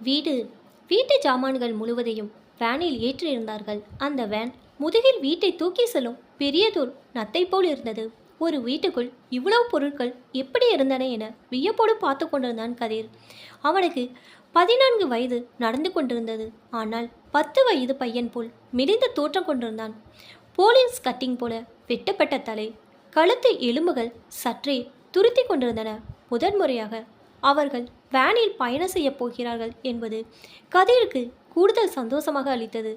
வீடு. வீட்டு ஜாமான்கள் முழுவதையும் வேனில் ஏற்றியிருந்தார்கள். அந்த வேன் முதுகில் வீட்டை தூக்கி செல்லும் பெரியதோர் நத்தை போல் இருந்தது. ஒரு வீட்டுக்குள் இவ்வளவு பொருட்கள் எப்படி இருந்தன என வியப்போடு பார்த்து கொண்டிருந்தான் கதிர். அவனுக்கு பதினான்கு வயது நடந்து கொண்டிருந்தது. ஆனால் பத்து வயது பையன் போல் மிடிந்த தோற்றம் கொண்டிருந்தான். போலீஸ் கட்டிங் போல வெட்டப்பட்ட தலை கழுத்து எலும்புகள் சற்றே துருத்தி கொண்டிருந்தன. முதன்முறையாக அவர்கள் வேனில் பயணம் செய்யப் போகிறார்கள் என்பது கதிருக்கு கூடுதல் சந்தோஷமாக அளித்தது.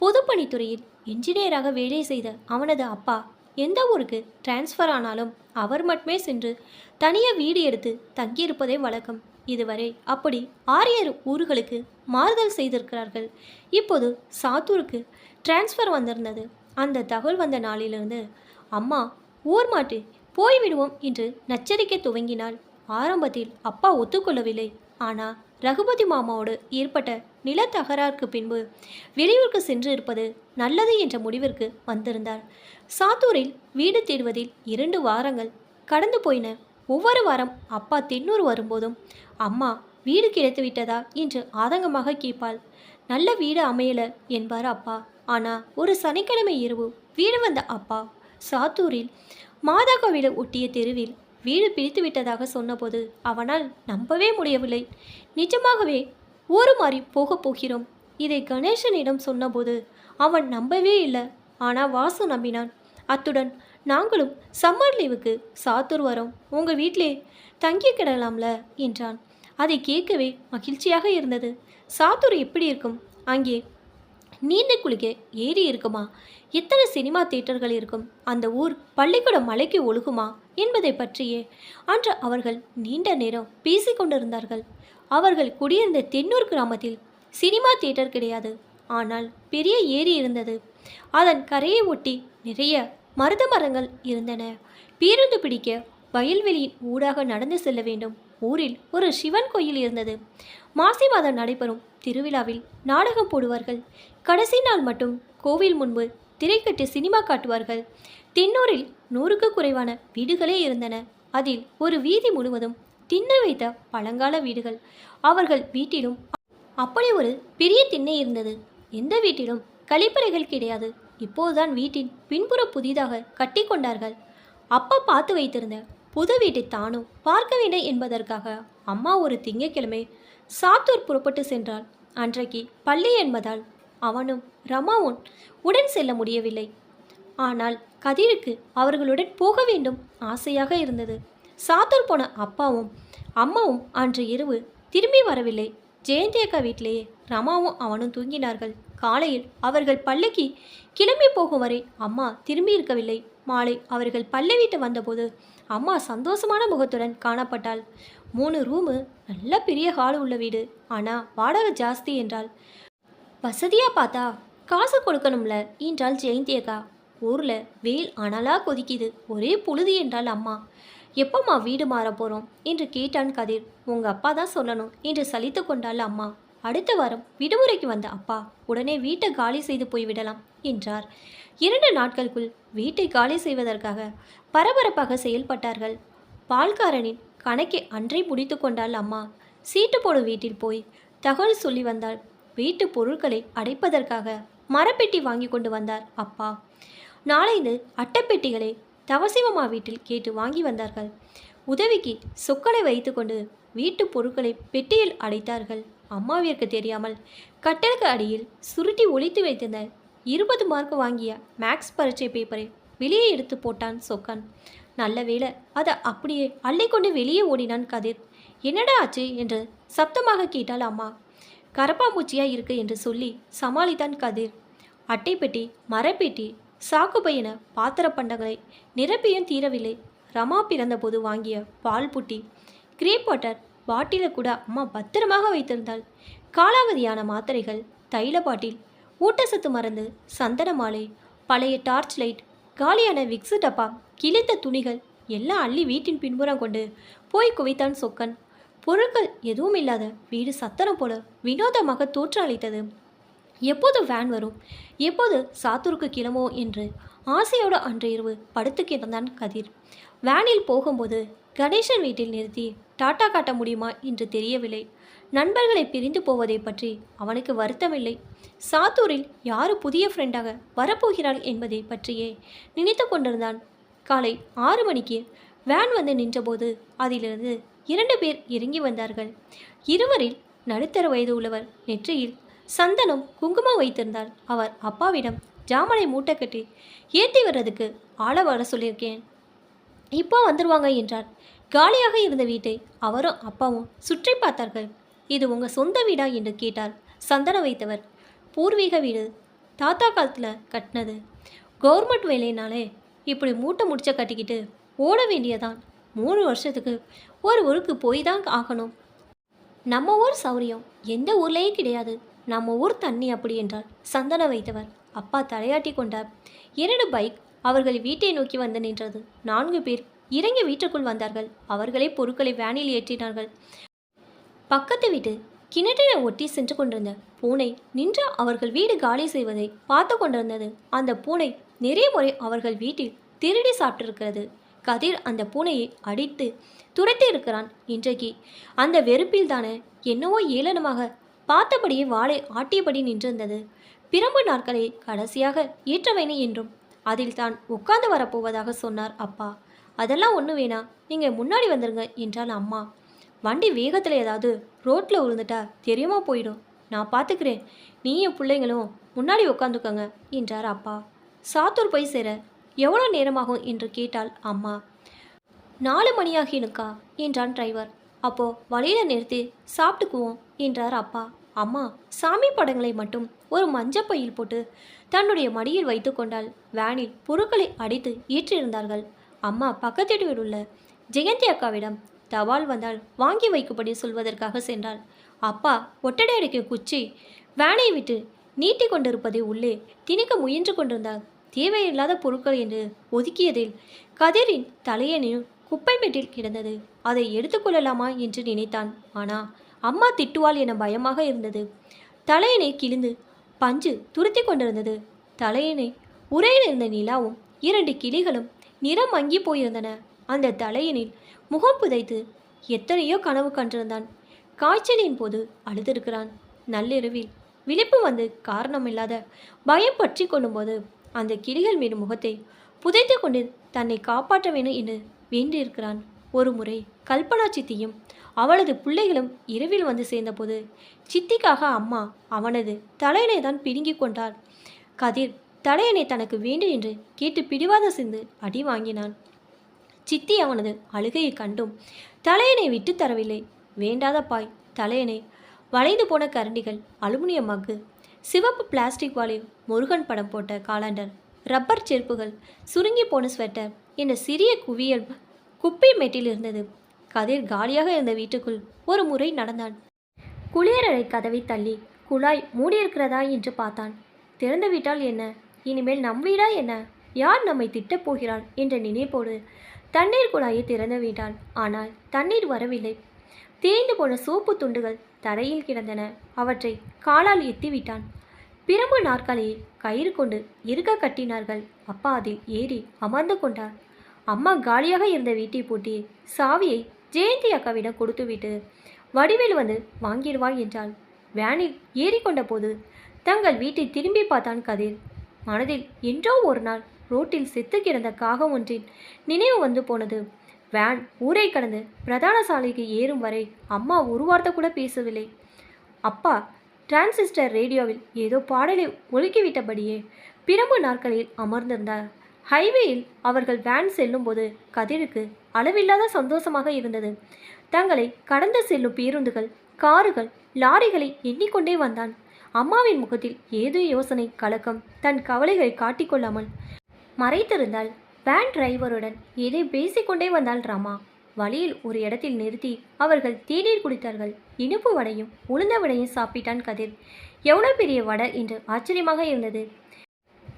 பொதுப்பணித்துறையில் இன்ஜினியராக வேலை செய்த அவனது அப்பா எந்த ஊருக்கு டிரான்ஸ்ஃபர் ஆனாலும் அவர் மட்டுமே சென்று தனியாக வீடு எடுத்து தங்கியிருப்பதே வழக்கம். இதுவரை அப்படி ஆரியர் ஊர்களுக்கு மாறுதல் செய்திருக்கிறார்கள். இப்போது சாத்தூருக்கு டிரான்ஸ்ஃபர் வந்திருந்தது. அந்த தகவல் வந்த நாளிலிருந்து அம்மா ஊர் மாட்டு போய்விடுவோம் என்று நச்சரிக்கை துவங்கினாள். ஆரம்பத்தில் அப்பா ஒத்துக்கொள்ளவில்லை. ஆனால் ரகுபதி மாமாவோடு ஏற்பட்ட நில தகராறுக்கு பின்பு வெளியூருக்கு சென்று இருப்பது நல்லது என்ற முடிவிற்கு வந்திருந்தார். சாத்தூரில் வீடு தேடுவதில் இரண்டு வாரங்கள் கடந்து போயின. ஒவ்வொரு வாரம் அப்பா தென்னூர் வரும்போதும் அம்மா வீடு கிடைத்து விட்டதா? என்று ஆதங்கமாக கேட்பாள். நல்ல வீடு அமையல என்பார் அப்பா. ஆனால் ஒரு சனிக்கிழமை இரவு வீடு வந்த அப்பா சாத்தூரில் மாதா கோவிலை ஒட்டிய தெருவில் வீடு பிடித்து விட்டதாக சொன்னபோது அவனால் நம்பவே முடியவில்லை. நிஜமாகவே ஒரு மாறி போகப் போகிறோம். இதை கணேசனிடம் சொன்னபோது அவன் நம்பவே இல்லை. ஆனால் வாசு நம்பினான். அத்துடன் நாங்களும் சம்மர் லீவுக்கு சாத்தூர் வரோம். உங்கள் வீட்டிலே தங்கி கிடலாம்ல என்றான். அதை கேட்கவே மகிழ்ச்சியாக இருந்தது. சாத்தூர் எப்படி இருக்கும்? அங்கே நீண்ட குளிக்க ஏரி இருக்குமா? எத்தனை சினிமா தியேட்டர்கள் இருக்கும்? அந்த ஊர் பள்ளிக்கூட மலைக்கு ஒழுகுமா? என்பதை பற்றியே. அன்று அவர்கள் நீண்ட நேரம் பேசிக்கொண்டிருந்தார்கள் அவர்கள் குடியிருந்த தென்னூர் கிராமத்தில் சினிமா தியேட்டர் கிடையாது. ஆனால் பெரிய ஏரி இருந்தது. அதன் கரையை ஒட்டி நிறைய மருத மரங்கள் இருந்தன. பேருந்து பிடிக்க வயல்வெளியின் ஊடாக நடந்து செல்ல வேண்டும் ஊரில் ஒரு சிவன் கோயில் இருந்தது. மாசி மாதம் நடைபெறும் திருவிழாவில் நாடகம் போடுவார்கள். கடைசி நாள் மட்டும் கோவில் முன்பு திரைக்கட்டு சினிமா காட்டுவார்கள். தின்னூரில் நூறுக்கு குறைவான வீடுகளே இருந்தன. அதில் ஒரு வீதி முழுவதும் திண்ண வைத்த பழங்கால வீடுகள். அவர்கள் வீட்டிலும் அப்படி ஒரு பெரிய திண்ணை இருந்தது. எந்த வீட்டிலும் கழிப்பறைகள் கிடையாது. இப்போதுதான் வீட்டின் பின்புற புதிதாக கட்டி கொண்டார்கள். அப்பா பார்த்து வைத்திருந்த புது வீட்டை தானும் பார்க்க வேண்டும் என்பதற்காக அம்மா ஒரு திங்கட்கிழமை சாத்தூர் புறப்பட்டு சென்றாள். அன்றைக்கு பள்ளி என்பதால் அவனும் ரமாவும் உடன் செல்ல முடியவில்லை. ஆனால் கதிருக்கு அவர்களுடன் போக வேண்டும் ஆசையாக இருந்தது. சாத்தூர் போன அப்பாவும் அம்மாவும் அன்று இரவு திரும்பி வரவில்லை. ஜெயந்தி அக்கா வீட்டிலேயே ரமாவும் அவனும் தூங்கினார்கள். காலையில் அவர்கள் பள்ளிக்கு கிளம்பி போகும் வரை அம்மா திரும்பி இருக்கவில்லை. மாலை அவர்கள் பள்ளி வீட்டு வந்தபோது அம்மா சந்தோஷமான முகத்துடன் காணப்பட்டாள். மூணு ரூமு நல்ல பெரிய ஹால் உள்ள வீடு. ஆனால் வாடகை ஜாஸ்தி என்றால் வசதியாக பார்த்தா காசு கொடுக்கணும்ல என்றாள் ஜெயந்தி அக்கா. ஊரில் வெயில் அனலாக கொதிக்குது. ஒரே புழுதி என்றால் அம்மா. எப்பம்மா வீடு மாற போகிறோம் என்று கேட்டான் கதிர். உங்கள் அப்பா தான் சொல்லணும் என்று சலித்து கொண்டாள் அம்மா. அடுத்த வாரம் விடுமுறைக்கு வந்த அப்பா உடனே வீட்டை காலி செய்து போய்விடலாம் என்றார். இரண்டு நாட்களுக்குள் வீட்டை காலி செய்வதற்காக பரபரப்பாக செயல்பட்டார்கள். பால்காரனின் கணக்கை அன்றே முடித்து கொண்டாள் அம்மா. சீட்டு போடும் வீட்டில் போய் தகவல் சொல்லி வந்தாள். வீட்டு பொருட்களை அடைப்பதற்காக மரப்பெட்டி வாங்கி கொண்டு வந்தார் அப்பா. நாளைந்து அட்டைப்பெட்டிகளை தவசிவம்மா வீட்டில் கேட்டு வாங்கி வந்தார்கள். உதவிக்கு சொக்களை வைத்துக்கொண்டு வீட்டு பொருட்களை பெட்டியில் அடைத்தார்கள். அம்மாவிற்கு தெரியாமல் கட்டலுக்கு அடியில் சுருட்டி ஒளித்து வைத்திருந்த இருபது மார்க் வாங்கிய மேக்ஸ் பரீட்சை பேப்பரை வெளியே எடுத்து போட்டான் சொக்கன். நல்ல வேலை அதை அப்படியே அள்ளிக்கொண்டு வெளியே ஓடினான் கதிர். என்னடா ஆச்சு? என்று சப்தமாக கேட்டாள் அம்மா. கரப்பாம்பூச்சியாக இருக்கு? என்று சொல்லி சமாளித்தான் கதிர். அட்டைப்பெட்டி மரப்பெட்டி சாக்கு பையன பாத்திர பண்டங்களை நிரப்பியும் தீரவில்லை. ரமா பிறந்தபோது வாங்கிய பால் புட்டி கிரேப் வாட்டர் பாட்டிலை கூட அம்மா பத்திரமாக வைத்திருந்தாள். காலாவதியான மாத்திரைகள் தைல பாட்டில் ஊட்டச்சத்து மருந்து சந்தன மாலை பழைய டார்ச் லைட் காலியான விக்ஸு டப்பா கிழித்த துணிகள் எல்லாம் அள்ளி வீட்டின் பின்புறம் கொண்டு போய் குவித்தான் சொக்கன். பொருட்கள் எதுவும் இல்லாத வீடு சத்தனம் போல வினோதமாக தோற்றளித்தது எப்போது வேன் வரும்? எப்போது சாத்தூருக்கு கிளம்போ என்று ஆசையோடு அன்று இரவு படுத்து கிடந்தான் கதிர். வேனில் போகும்போது கணேசன் வீட்டில் நிறுத்தி டாட்டா காட்ட முடியுமா என்று தெரியவில்லை. நண்பர்களை பிரிந்து போவதை பற்றி அவனுக்கு வருத்தமில்லை. சாத்தூரில் யார் புதிய ஃப்ரெண்டாக வரப்போகிறாள் என்பதை பற்றியே நினைத்து கொண்டிருந்தான். காலை ஆறு மணிக்கு வேன் வந்து நின்றபோது அதிலிருந்து இரண்டு பேர் இறங்கி வந்தார்கள். இருவரில் நடுத்தர வயது உள்ளவர் நெற்றியில் சந்தனம் குங்குமம் வைத்திருந்தார் அவர் அப்பாவிடம் ஜாமனை மூட்டை கட்டி ஏற்றி வர்றதுக்கு ஆள வர சொல்லியிருக்கேன். இப்போ வந்துருவாங்க என்றார். காலியாக இருந்த வீட்டை அவரும் அப்பாவும் சுற்றி பார்த்தார்கள். இது உங்கள் சொந்த வீடா? என்று கேட்டார் சந்தனம் வைத்தவர். பூர்வீக வீடு. தாத்தா காலத்தில் கட்டினது. கவர்மெண்ட் வேலைனாலே இப்படி மூட்டை முடிச்ச கட்டிக்கிட்டு ஓட வேண்டியதான் மூணு வருஷத்துக்கு ஒரு ஊருக்கு போய் தான் ஆகணும். நம்ம ஊர் சௌரியம் எந்த ஊர்லேயும் கிடையாது. நம்ம ஊர் தண்ணி அப்படி என்றார். சந்தன வைத்தவர். அப்பா தலையாட்டி கொண்டார். இரண்டு பைக் அவர்கள் வீட்டை நோக்கி வந்து நின்றது. நான்கு பேர் இறங்கி வீட்டுக்குள் வந்தார்கள். அவர்களே பொருட்களை வேனில் ஏற்றினார்கள். பக்கத்து வீட்டு கிணற்றினை ஒட்டி சென்று கொண்டிருந்த பூனை நின்று அவர்கள் வீடு காலி செய்வதை பார்த்து கொண்டிருந்தது. அந்த பூனை நிறைய முறை அவர்கள் வீட்டில் திருடி சாப்பிட்டிருக்கிறது. கதிர் அந்த பூனையை அடித்து துரைத்து இருக்கிறான் இன்றைக்கு அந்த வெறுப்பில் தானே என்னவோ ஏளனமாக பார்த்தபடியே வாளை ஆட்டியபடி நின்றிருந்தது. பிரம்பு நாட்களை கடைசியாக ஏற்றவேணி என்றும் அதில் தான் உட்கார்ந்து வரப்போவதாக சொன்னார் அப்பா. அதெல்லாம் ஒன்று வேணா நீங்கள் முன்னாடி வந்துருங்க என்றாள் அம்மா. வண்டி வேகத்தில் ஏதாவது ரோட்டில் உழுந்துட்டா தெரியுமா போயிடும். நான் பார்த்துக்கிறேன் நீயும் பிள்ளைங்களும் முன்னாடி உட்காந்துக்கோங்க என்றார் அப்பா. சாத்தூர் போய் சேர எவ்வளோ நேரமாகும்? என்று கேட்டாள் அம்மா. நாலு மணியாகினுக்கா என்றான் டிரைவர். அப்போ வழியில் நிறுத்தி சாப்பிட்டுக்குவோம் என்றார் அப்பா. அம்மா சாமி படங்களை மட்டும் ஒரு மஞ்சப்பையில் போட்டு தன்னுடைய மடியில் வைத்து கொண்டால் வேனில் பொருட்களை அடித்து ஏற்றிருந்தார்கள். அம்மா பக்கத்து வீட்டில் உள்ள ஜெயந்தி அக்காவிடம் தபால் வந்தால் வாங்கி வைக்கும்படி சொல்வதற்காக சென்றாள். அப்பா ஒட்டடை அடிக்க குச்சி வேனை விட்டு நீட்டி கொண்டிருப்பதை உள்ளே திணிக்க முயன்று கொண்டிருந்தார். தேவையில்லாத பொருட்கள் என்று ஒதுக்கியதில் கதிரின் தலையணியும் குப்பை பெட்டில் கிடந்தது. அதை எடுத்துக்கொள்ளலாமா என்று நினைத்தான். ஆனால் அம்மா திட்டுவாள் என பயமாக இருந்தது. தலையணை கிழிந்து பஞ்சு துருத்தி கொண்டிருந்தது. தலையணை உரையில் இருந்த நிலாவும் இரண்டு கிளிகளும் நிறம் மங்கி போயிருந்தன. அந்த தலையினில் முகம் புதைத்து எத்தனையோ கனவு கண்டிருந்தான். காய்ச்சலின் போது அழுதிருக்கிறான். நள்ளிரவில் விழிப்பு வந்து காரணமில்லாத பயம் பற்றி கொள்ளும்போது அந்த கிளிகள் மீது முகத்தை புதைத்து கொண்டு தன்னை காப்பாற்ற வேண்டும் என்று வேண்டியிருக்கிறான். ஒரு முறை கல்பனா சித்தியும் அவளது பிள்ளைகளும் இரவில் வந்து சேர்ந்தபோது சித்திக்காக அம்மா அவனது தலையணை தான் பிடுங்கிக் கொண்டாள். கதிர் தலையணை தனக்கு வேண்டும் என்று கேட்டு பிடிவாதம் செய்து அடி வாங்கினான். சித்தி அவனது அழுகையை கண்டும் தலையணை விட்டு தரவில்லை. வேண்டாத பாய் தலையணை. வளைந்து போன கரண்டிகள் அலுமினியம் மக்கு சிவப்பு பிளாஸ்டிக் வாலி முருகன் படம் போட்ட காலண்டர் ரப்பர் செருப்புகள் சுருங்கி போன ஸ்வெட்டர் என்ற சிறிய குவியல் குப்பை மேட்டில் இருந்தது. கதிர் காலியாக இருந்த வீட்டுக்குள் ஒரு முறை நடந்தான். குளியலறை கதவை தள்ளி குழாய் மூடியிருக்கிறதா என்று பார்த்தான். திறந்து விட்டால் என்ன? இனிமேல் நம் வீடா என்ன? யார் நம்மை திட்டப் போகிறாள் என்ற நினைப்போடு தண்ணீர் குழாயை திறந்து விட்டான். ஆனால் தண்ணீர் வரவில்லை. தேய்ந்து போன சோப்பு துண்டுகள் தரையில் கிடந்தன. அவற்றை காலால் எத்தி விட்டான். பிரம்பு நாற்காலியை கயிறு கொண்டு இருக்க கட்டினார்கள். அப்பா அதில் ஏறி அமர்ந்து கொண்டார். அம்மா காலியாக இருந்த வீட்டை பூட்டி சாவியை ஜெயந்தி அக்காவிடம் கொடுத்துவிட்டு வடிவேல் வந்து வாங்கிடுவாள் என்றாள். வேனில் ஏறிக்கொண்ட போது தங்கள் வீட்டை திரும்பி பார்த்தான் கதிர். மனதில் என்றோ ஒரு நாள் ரோட்டில் செத்து கிடந்த காகம் ஒன்றின் நினைவு வந்து போனது. வேன் ஊரை கடந்து பிரதான சாலைக்கு ஏறும் வரை அம்மா ஒரு வார்த்தை கூட பேசவில்லை. அப்பா டிரான்சிஸ்டர் ரேடியோவில் ஏதோ பாடலை ஒழுக்கிவிட்டபடியே பிரம்பு நாட்களில் அமர்ந்திருந்தார். ஹைவேயில் அவர்கள் வேன் செல்லும்போது கதிருக்கு அளவில்லாத சந்தோஷமாக இருந்தது. தங்களை கடந்து செல்லும் பேருந்துகள் காருகள் லாரிகளை எண்ணிக்கொண்டே வந்தான். அம்மாவின் முகத்தில் ஏதோ யோசனை கலக்கம் தன் கவலைகளை காட்டிக்கொள்ளாமல் மறைத்திருந்தால் வேன் டிரைவருடன் ஏதோ பேசிக்கொண்டே வந்தாள் ராமா. வழியில் ஒரு இடத்தில் நிறுத்தி அவர்கள் தேநீர் குடித்தார்கள். இனிப்பு வடையும் உளுந்த வடையும் சாப்பிட்டான் கதிர். எவ்வளோ பெரிய வடை என்று ஆச்சரியமாக இருந்தது.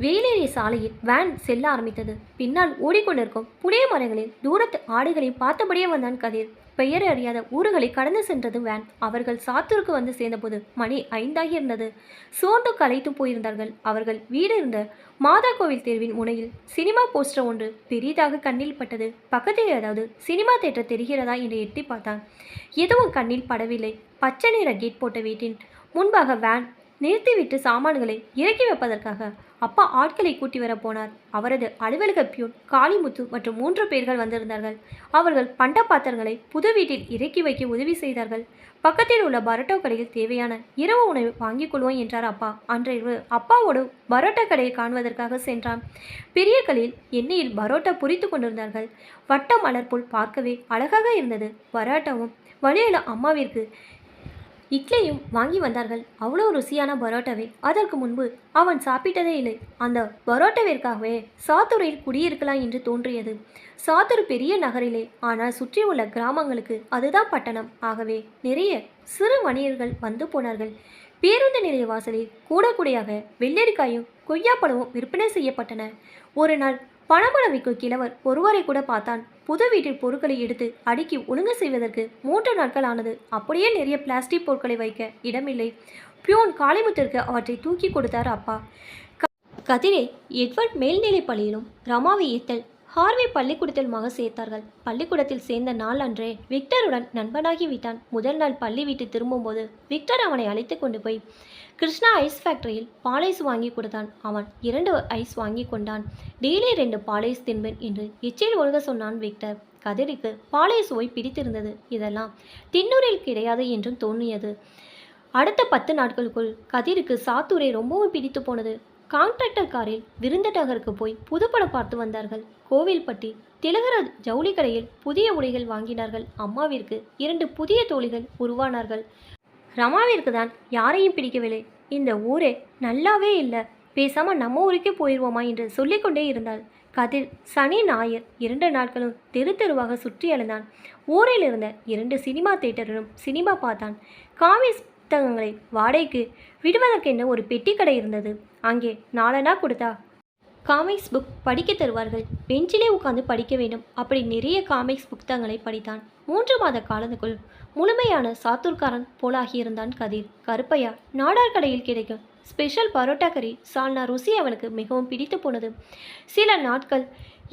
வேலேறிய சாலையில் வேன் செல்ல ஆரம்பித்தது. பின்னால் ஓடிக்கொண்டிருக்கும் புளிய மரங்களில் தூரத்து ஆடுகளை பார்த்தபடியே வந்தான் கதிர். பெயர் அறியாத ஊர்களை கடந்து சென்றது வேன் அவர்கள் சாத்தூருக்கு வந்து சேர்ந்தபோது மணி ஐந்தாகி இருந்தது சோர்ந்து கலைத்து போயிருந்தார்கள். அவர்கள் வீடு இருந்த மாதா கோவில் தெருவின் முனையில் சினிமா போஸ்டர் ஒன்று பெரிதாக கண்ணில் பட்டது. பக்கத்தில் ஏதாவது சினிமா தேட்டர் தெரிகிறதா என்று எட்டி பார்த்தான். எதுவும் கண்ணில் படவில்லை. பச்சை நிற கேட் போட்ட வீட்டின் முன்பாக வேன் நிறுத்திவிட்டு சாமான்களை இறக்கி வைப்பதற்காக அப்பா ஆட்களை கூட்டி வர போனார். அவரது அலுவலக பியூன் காளிமுத்து மற்றும் மூன்று பேர்கள் வந்திருந்தார்கள். அவர்கள் பண்ட பாத்திரங்களை புது வீட்டில் இறக்கி வைக்க உதவி செய்தார்கள். பக்கத்தில் உள்ள பரோட்டா கடையில் தேவையான இரவு உணவு வாங்கிக் கொள்வோம் என்றார் அப்பா. அன்றைய அப்பாவோடு பரோட்டா கடையை காண்பதற்காக சென்றான். பெரிய கல்லில் எண்ணெயில் பரோட்டா பொறித்து கொண்டிருந்தார்கள். வட்ட மலர் போல் பார்க்கவே அழகாக இருந்தது. பரோட்டாவும் வழியில் அம்மாவிற்கு இட்லியும் வாங்கி வந்தார்கள். அவ்வளோ ருசியான பரோட்டாவை அதற்கு முன்பு அவன் சாப்பிட்டதே இல்லை. அந்த பரோட்டாவிற்காகவே சாத்தூரில் குடியிருக்கலாம் என்று தோன்றியது. சாத்தூர் பெரிய நகரிலே ஆனால் சுற்றியுள்ள கிராமங்களுக்கு அதுதான் பட்டணம். ஆகவே நிறைய சிறு வணிகர்கள் வந்து போனார்கள். பேருந்து நிலைய வாசலில் கூடக்கூடியாக வெள்ளரிக்காயும் கொய்யாப்பழமும் விற்பனை செய்யப்பட்டன. ஒரு நாள் பணமளவிக்கு கிழவர் ஒருவரை கூட பார்த்தான். புது வீட்டில் பொருட்களை எடுத்து அடுக்கி ஒழுங்கு செய்வதற்கு மூன்று நாட்கள் ஆனது. அப்படியே நிறைய பிளாஸ்டிக் பொருட்களை வைக்க இடமில்லை. பியூன் காளிமுத்திற்கு அவற்றை தூக்கி கொடுத்தார் அப்பா. க- கதிரை எட்வர்ட் மேல்நிலைப் பள்ளியிலும் ரமாவை ஏத்தல் ஹார்வே பள்ளிக்கூடத்தில் மக சேர்த்தார்கள். பள்ளிக்கூடத்தில் சேர்ந்த நாள் அன்றே விக்டருடன் நண்பனாகி விட்டான் முதல் நாள் பள்ளி வீட்டு திரும்பும்போது விக்டர் அவனை அழைத்து கொண்டு போய் கிருஷ்ணா ஐஸ் ஃபேக்டரியில் பாலைஸ் வாங்கி கொடுத்தான். அவன் இரண்டு ஐஸ் வாங்கி கொண்டான். டெய்லி ரெண்டு பாலைஸ் தின்பேன் என்று எச்சில் ஒழுக சொன்னான் விக்டர். கதிரிக்கு பாலை சுவை பிடித்திருந்தது. இதெல்லாம் தின்னூரில் கிடையாது என்றும் தோன்றியது. அடுத்த பத்து நாட்களுக்குள் கதிருக்கு சாத்தூரை ரொம்பவும் பிடித்து போனது. கான்ட்ராக்டர் காரில் விருந்தநகருக்கு போய் புதுப்படம் பார்த்து வந்தார்கள். கோவில்பட்டி திலகர ஜவுளி கடையில் புதிய உடைகள் வாங்கினார்கள். அம்மாவிற்கு இரண்டு புதிய தோழிகள் உருவானார்கள். ரமாவிற்கு தான் யாரையும் பிடிக்கவில்லை. இந்த ஊரே நல்லாவே இல்லை. பேசாம நம்ம ஊருக்கே போயிடுவோமா என்று சொல்லிக்கொண்டே இருந்தாள். கதிர் சனி ஞாயிறு இரண்டு நாட்களும் தெரு தெருவாக சுற்றி அழுந்தான் ஊரில் இருந்த இரண்டு சினிமா தேட்டரிலும் சினிமா பார்த்தான். காமிஸ் புத்தகங்களை வாடகைக்கு விடுவதற்கென்ன ஒரு பெட்டி கடை இருந்தது. அங்கே நாலனா கொடுத்தா? காமிக்ஸ் புக் படிக்க தருவார்கள். பெஞ்சிலே உட்காந்து படிக்க வேண்டும். அப்படி நிறைய காமிக்ஸ் புத்தகங்களை படித்தான். மூன்று மாத காலத்துக்குள் முழுமையான சாத்தூர்காரன் போலாகியிருந்தான் கதிர். கருப்பையா நாடார் கடையில் கிடைக்கும். ஸ்பெஷல் பரோட்டா கறி சால்னா ருசி அவனுக்கு மிகவும் பிடித்து போனது. சில நாட்கள்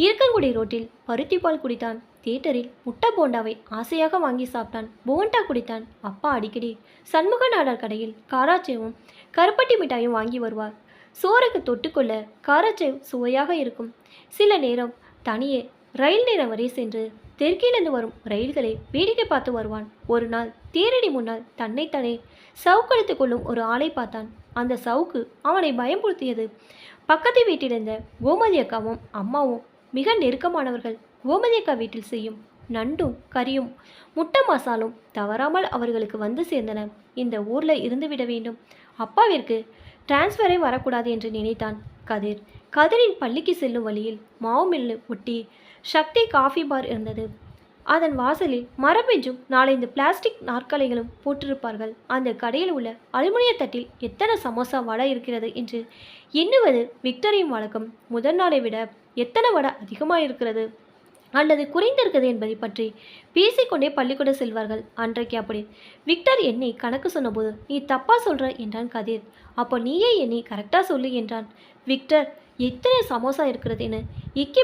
இருக்கங்குடி ரோட்டில் பருத்திப்பால் குடித்தான். தியேட்டரில் முட்டை போண்டாவை ஆசையாக வாங்கி சாப்பிட்டான். போண்டா குடித்தான். அப்பா அடிக்கடி சண்முக நாடார் கடையில் காராச்சேவும் கருப்பட்டி மிட்டாயும் வாங்கி வருவார். சோறுக்கு தொட்டுக்கொள்ள காராச்சேவ் சுவையாக இருக்கும். சில நேரம் தனியே ரயில் நேரம் வரை சென்று தெற்கிலிருந்து வரும் ரயில்களை வேடிக்கை பார்த்து வருவான். ஒரு நாள் தேரடி முன்னால் தன்னைத்தானே சவுக்கடித்து கொள்ளும் ஒரு ஆளை பார்த்தான். அந்த சவுக்கு அவனை பயம்படுத்தியது பக்கத்து வீட்டிலிருந்த கோமதி அக்காவும் அம்மாவும் மிக நெருக்கமானவர்கள். கோமதி அக்கா வீட்டில் செய்யும் நண்டும் கறியும் முட்டை மசாலும் தவறாமல் அவர்களுக்கு வந்து சேர்ந்தன. இந்த ஊரில் இருந்துவிட வேண்டும். அப்பாவிற்கு டிரான்ஸ்ஃபரே வரக்கூடாது என்று நினைத்தான் கதிர். கதிரின் பள்ளிக்கு செல்லும் வழியில் மாவு மில்லு ஒட்டி சக்தி காஃபி பார் இருந்தது. அதன் வாசலில் மரபெஞ்சும் நாலைந்து பிளாஸ்டிக் நாற்காலிகளும் போட்டிருப்பார்கள். அந்த கடையில் உள்ள அலுமினிய தட்டில் எத்தனை சமோசா வடை இருக்கிறது என்று எண்ணுவது விக்டரின் வழக்கம். முதல் நாளை விட எத்தனை வடை அதிகமாக இருக்கிறது அல்லது குறைந்திருக்கிறது என்பதை பற்றி பேசிக்கொண்டே பள்ளிக்கூடம் செல்வார்கள். அன்றைக்கு அப்படி. விக்டர் என்னை கணக்கு சொன்னபோது நீ தப்பா சொல்ற என்றான் கதிர். அப்போ நீயே என்னை கரெக்டாக சொல்லு என்றான். விக்டர் எத்தனை சமோசா இருக்கிறதுன்னு? என எக்கி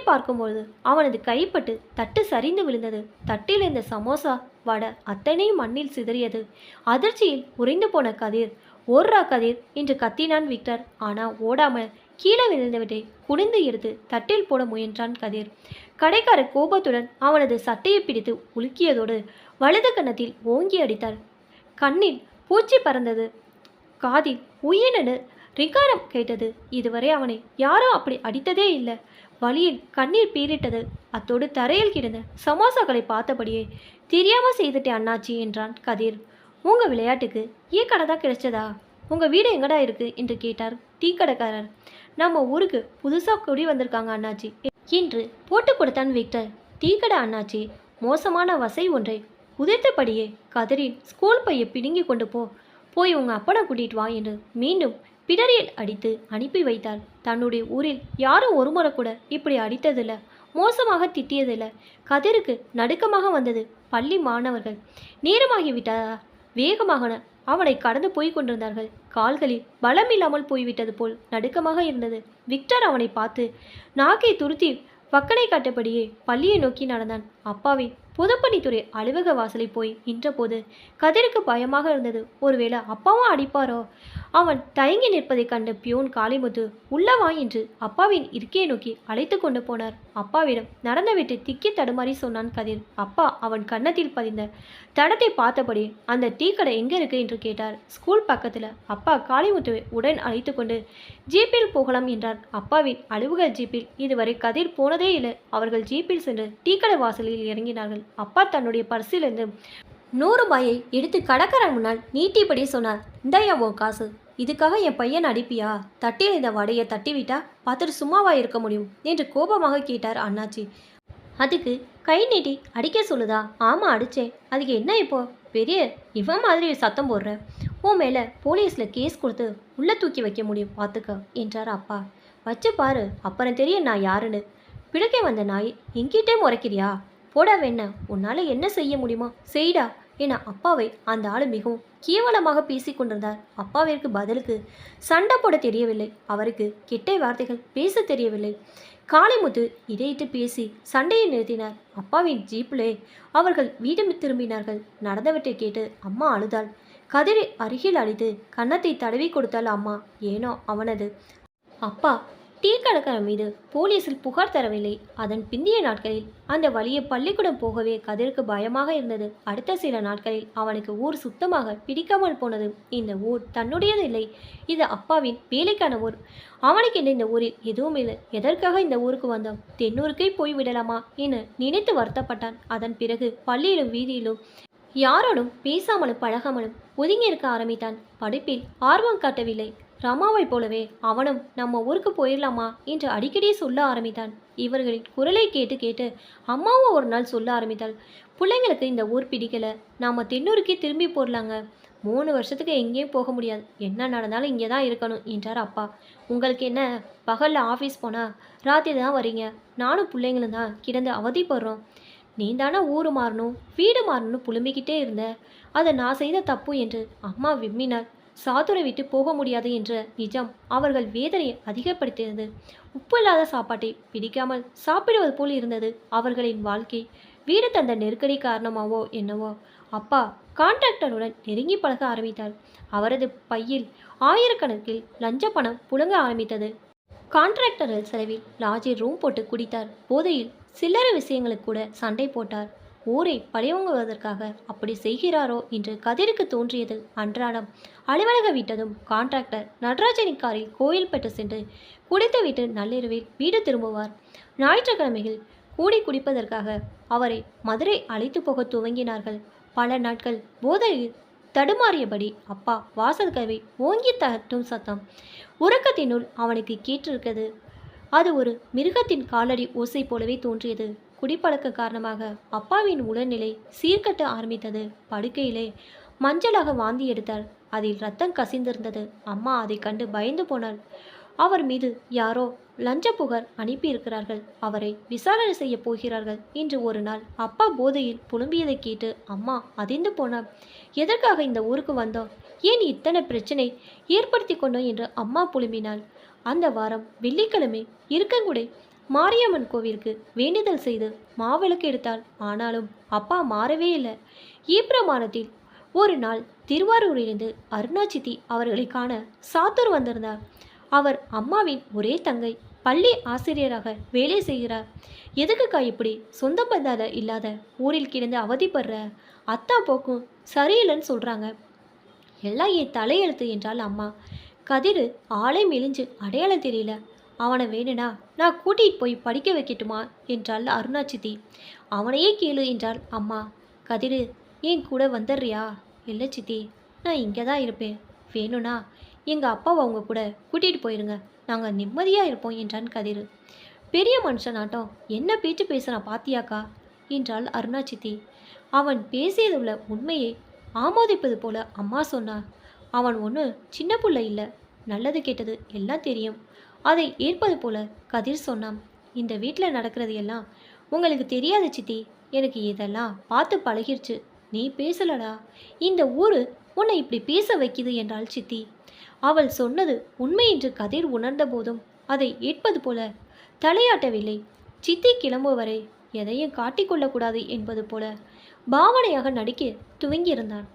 அவனது கைப்பட்டு தட்டு சரிந்து விழுந்தது. தட்டில் இருந்த சமோசா வட அத்தனையும் மண்ணில் சிதறியது. அதிர்ச்சியில் உறைந்து போன கதிர் ஓர்ரா கதிர் என்று கத்தினான் விக்டர். ஆனால் ஓடாமல் கீழே விழுந்தவற்றை குனிந்து எடுத்து தட்டில் போட முயன்றான் கதிர். கடைக்காரர் கோபத்துடன் அவனது சட்டையை பிடித்து உலுக்கியதோடு வலது கன்னத்தில் ஓங்கி அடித்தார். கண்ணில் பூச்சி பறந்தது. காதில் உயிரென ரிகாரம் கேட்டது. இதுவரை அவனை யாரும் அப்படி அடித்ததே இல்லை. வழியில் கண்ணீர் பீரிட்டது அத்தோடு தரையில் கிடந்த சமோசாக்களை பார்த்தபடியே தெரியாமல் செய்துட்டேன் அண்ணாச்சி என்றான் கதிர். உங்கள் விளையாட்டுக்கு ஈ கடை தான் கிடைச்சதா? உங்கள் வீடு எங்கடா இருக்குது என்று கேட்டார் டீ கடைக்காரர். நம்ம ஊருக்கு புதுசாக குடி வந்திருக்காங்க அண்ணாச்சி. என்று போட்டு கொடுத்தான் விக்டர். டீ அண்ணாச்சி மோசமான வசை ஒன்றை. உதைத்தபடியே கதிரின் ஸ்கூல் பையை பிடுங்கி கொண்டு போ. போய் உங்கள் அப்பனை கூட்டிட்டு வா என்று மீண்டும் பிடரியில் அடித்து அனுப்பி வைத்தார் தன்னுடைய ஊரில் யாரும் ஒரு முறை கூட இப்படி அடித்ததில்லை. மோசமாக திட்டியதில்லை. கதிருக்கு நடுக்கமாக வந்தது பள்ளி மாணவர்கள். நேரமாகிவிட்டதா? வேகமாக அவனை கடந்து போய் கொண்டிருந்தார்கள். கால்களில் பலமில்லாமல் போய்விட்டது போல் நடுக்கமாக இருந்தது. விக்டர் அவனை பார்த்து நாக்கை துருத்தி பக்கனை காட்டபடியே பள்ளியை நோக்கி நடந்தான். அப்பாவி பொதுப்பணித்துறை அலுவலக வாசலை போய் நின்றபோது கதிருக்கு பயமாக இருந்தது. ஒருவேளை அப்பாவும் அடிப்பாரோ? அவன் தயங்கி நிற்பதைக் கண்ட பியோன் காளிமுத்து உள்ளவா என்று அப்பாவின் இருக்கையை நோக்கி அழைத்து கொண்டு போனார். அப்பாவிடம் நடந்துவிட்டு திக்கி தடுமாறி சொன்னான் கதிர். அப்பா அவன் கன்னத்தில் பதிந்த தடத்தை பார்த்தபடி அந்த டீ கடை எங்கே இருக்கு? என்று கேட்டார். ஸ்கூல் பக்கத்தில் அப்பா காளிமுத்துவை உடன் அழைத்து கொண்டு ஜீப்பில் போகலாம் என்றார். அப்பாவின் அலுவலக ஜீப்பில் இதுவரை கதிர் போனதே இல்லை. அவர்கள் ஜீப்பில் சென்று டீ கடை வாசலில் இறங்கினார்கள். அப்பா தன்னுடைய பர்சிலிருந்து நூறு ரூபாயை எடுத்து கடற்கரை முன்னால் நீட்டிப்படி சொன்னார் இந்தாயா உன் காசு. இதுக்காக என் பையன் அடிப்பியா? தட்டில் இந்த வடையை தட்டிவிட்டா பார்த்துட்டு சும்மாவா இருக்க முடியும்? என்று கோபமாக கேட்டார் அண்ணாச்சி. அதுக்கு கை நீட்டி அடிக்க சொல்லுதா? ஆமாம் அடித்தேன் அதுக்கு என்ன இப்போ? பெரிய இவன் மாதிரி சத்தம் போடுற. உன் மேலே போலீஸில் கேஸ் கொடுத்து உள்ளே தூக்கி வைக்க முடியும் பார்த்துக்க என்றார் அப்பா. வச்சு பாரு அப்புறம் தெரியும் நான் யாருன்னு. பிடிக்க வந்த நாய் எங்கிட்டே முறைக்கிறியா? போடா வேண உன்னால் என்ன செய்ய முடியுமோ செய்டா என அப்பாவை அந்த ஆள் மிகவும் கேவலமாக பேசி கொண்டிருந்தார். அப்பாவிற்கு பதிலுக்கு சண்டை போட தெரியவில்லை. அவருக்கு கெட்ட வார்த்தைகள் பேச தெரியவில்லை. காளிமுத்து இடையிட்டு பேசி சண்டையை நிறுத்தினார். அப்பாவின் ஜீப்பிலே அவர்கள் வீடு திரும்பினார்கள். நடந்தவற்றை கேட்டு அம்மா அழுதாள். கதிரை அருகில் அழித்து கன்னத்தை தடவி கொடுத்தாள் அம்மா. ஏனோ அவனது அப்பா டீ கடைக்காரன் மீது போலீசில் புகார் தரவில்லை. அதன் பிந்திய நாட்களில் அந்த வழியை பள்ளிக்கூடம் போகவே கதிருக்கு பயமாக இருந்தது. அடுத்த சில நாட்களில் அவனுக்கு ஊர் சுத்தமாக பிடிக்காமல் போனது. இந்த ஊர் தன்னுடையது இல்லை. இது அப்பாவின் வேலைக்கான ஊர். அவனுக்கு என்ன இந்த ஊரில் எதுவும் இல்லை. எதற்காக இந்த ஊருக்கு வந்தோம்? தென்னூருக்கே போய் விடலாமா என நினைத்து வருத்தப்பட்டான். அதன் பிறகு பள்ளியிலும் வீதியிலும் யாரோடும் பேசாமலும் பழகாமலும் ஒதுங்கி இருக்க ஆரம்பித்தான். படிப்பில் ஆர்வம் காட்டவில்லை. ரமாவைப் போலவே அவனும் நம்ம ஊருக்கு போயிடலாமா என்று அடிக்கடி சொல்ல ஆரம்பித்தான். இவர்களின் குரலை கேட்டு கேட்டு அம்மாவும் ஒரு நாள் சொல்ல ஆரம்பித்தாள். பிள்ளைங்களுக்கு இந்த ஊர் பிடிக்கலை. நாம தென்னூருக்கே திரும்பி போடலாங்க மூணு வருஷத்துக்கு எங்கேயும் போக முடியாது. என்ன நடந்தாலும் இங்கே தான் இருக்கணும் என்றார் அப்பா. உங்களுக்கு என்ன பகலில் ஆஃபீஸ் போனால் ராத்திரி தான் வரீங்க. நானும் பிள்ளைங்களும் தான் கிடந்து அவதிப்படுறோம். நீ தானே ஊர் மாறணும் வீடு மாறணும்னு புலம்பிக்கிட்டே இருந்த. அதை நான் செய்த தப்பு என்று அம்மா விம்மினார் சாதுரை விட்டு போக முடியாது என்ற நிஜம் அவர்கள் வேதனையை அதிகப்படுத்தியது. உப்பு இல்லாத சாப்பாட்டை பிடிக்காமல் சாப்பிடுவது போல் இருந்தது அவர்களின் வாழ்க்கை. வீடு தந்த நெருக்கடி காரணமாவோ என்னவோ. அப்பா கான்ட்ராக்டருடன் நெருங்கி பழக ஆரம்பித்தார். அவரது பையில் ஆயிரக்கணக்கில் லஞ்ச பணம் புழங்க ஆரம்பித்தது. கான்ட்ராக்டர்கள் செலவில் லாஜில் ரூம் போட்டு குடித்தார். போதையில் சில்லறை விஷயங்களுக்கு கூட சண்டை போட்டார். ஊரை பழிவாங்குவதற்காக அப்படி செய்கிறாரோ என்று கதிருக்கு தோன்றியது அன்றாடம். அலுவலக விட்டதும் கான்ட்ராக்டர் நடராஜனின் காரில் கோயில்பட்டு சென்று குடித்துவிட்டு நள்ளிரவில் வீடு திரும்புவார். ஞாயிற்றுக்கிழமையில் கூடி குடிப்பதற்காக அவரை மதுரை அழைத்து போக துவங்கினார்கள். பல நாட்கள் போதையில் தடுமாறியபடி அப்பா வாசல் கதவை ஓங்கி தட்டும் சத்தம் உறக்கத்தினுள் அவனுக்கு கேட்டிருக்கிறது. அது ஒரு மிருகத்தின் காலடி ஓசை போலவே தோன்றியது. குடிப்பழக்க காரணமாக அப்பாவின் உடல்நிலை சீர்கட்ட ஆரம்பித்தது. படுக்கையிலே மஞ்சளாக வாந்தி எடுத்தார். அதில் ரத்தம் கசிந்திருந்தது. அம்மா அதை கண்டு பயந்து போனாள். அவர் மீது யாரோ லஞ்ச புகார் அனுப்பியிருக்கிறார்கள். அவரை விசாரணை செய்ய போகிறார்கள் இன்று ஒரு நாள் அப்பா போதையில் புலம்பியதை கேட்டு அம்மா அதிர்ந்து போனார் எதற்காக இந்த ஊருக்கு வந்தோம்? ஏன் இத்தனை பிரச்சனை ஏற்படுத்தி கொண்டோம்? என்று அம்மா புலம்பினாள். அந்த வாரம் வெள்ளிக்கிழமை இருக்கங்குடை மாரியம்மன் கோவிலுக்கு வேண்டுதல் செய்து மாவிளக்கு எடுத்தாள். ஆனாலும் அப்பா மாறவே இல்லை. ஈப்ரமானத்தில் ஒரு நாள் திருவாரூரிலிருந்து அருணாச்சித்தி அவர்களை காண சாத்தூர் வந்திருந்தார். அவர் அம்மாவின் ஒரே தங்கை பள்ளி ஆசிரியராக வேலை செய்கிறார். எதுக்குக்கா இப்படி சொந்த பந்தாத இல்லாத ஊரில் கிடந்து அவதிப்படுற? அத்தா போக்கும் சரியில்லைன்னு சொல்கிறாங்க எல்லாம் என் தலையெழுத்து என்றால் அம்மா. கதிரு ஆளே மெலிஞ்சு அடையாளம் தெரியல. அவனை வேணுனா நான் கூட்டிகிட்டு போய் படிக்க வைக்கட்டுமா? என்றாள் அருணாச்சித்தி அவனையே கேளு என்றாள் அம்மா. கதிரு என் கூட வந்துடுறியா? இல்லை சித்தி நான் இங்கே தான் இருப்பேன். வேணும்னா எங்கள் அப்பாவை அவங்க கூட கூட்டிகிட்டு போயிருங்க. நாங்கள் நிம்மதியாக இருப்போம் என்றான் கதிர். பெரிய மனுஷனாட்டம் என்ன பேச்சு பேசுகிறான் பாத்தியாக்கா? என்றாள் அருணாச்சித்தி அவன் பேசியதுள்ள உண்மையை ஆமோதிப்பது போல அம்மா சொன்னார் அவன் ஒன்று சின்ன புள்ள இல்லை. நல்லது கெட்டது எல்லாம் தெரியும். அதை ஏற்பது போல கதிர் சொன்னான். இந்த வீட்டில் நடக்கிறது எல்லாம் உங்களுக்கு தெரியாது சித்தி. எனக்கு இதெல்லாம் பார்த்து பழகிருச்சு. நீ பேசலடா. இந்த ஊர் உன்னை இப்படி பேச வைக்குது என்றாள் சித்தி. அவள் சொன்னது உண்மை என்று கதிர் உணர்ந்த போதும் அதை ஏற்பது போல தலையாட்டவில்லை. சித்தி கிளம்புவரை எதையும் காட்டிக்கொள்ளக்கூடாது என்பது போல பாவனையாக நடிக்க துவங்கியிருந்தான்.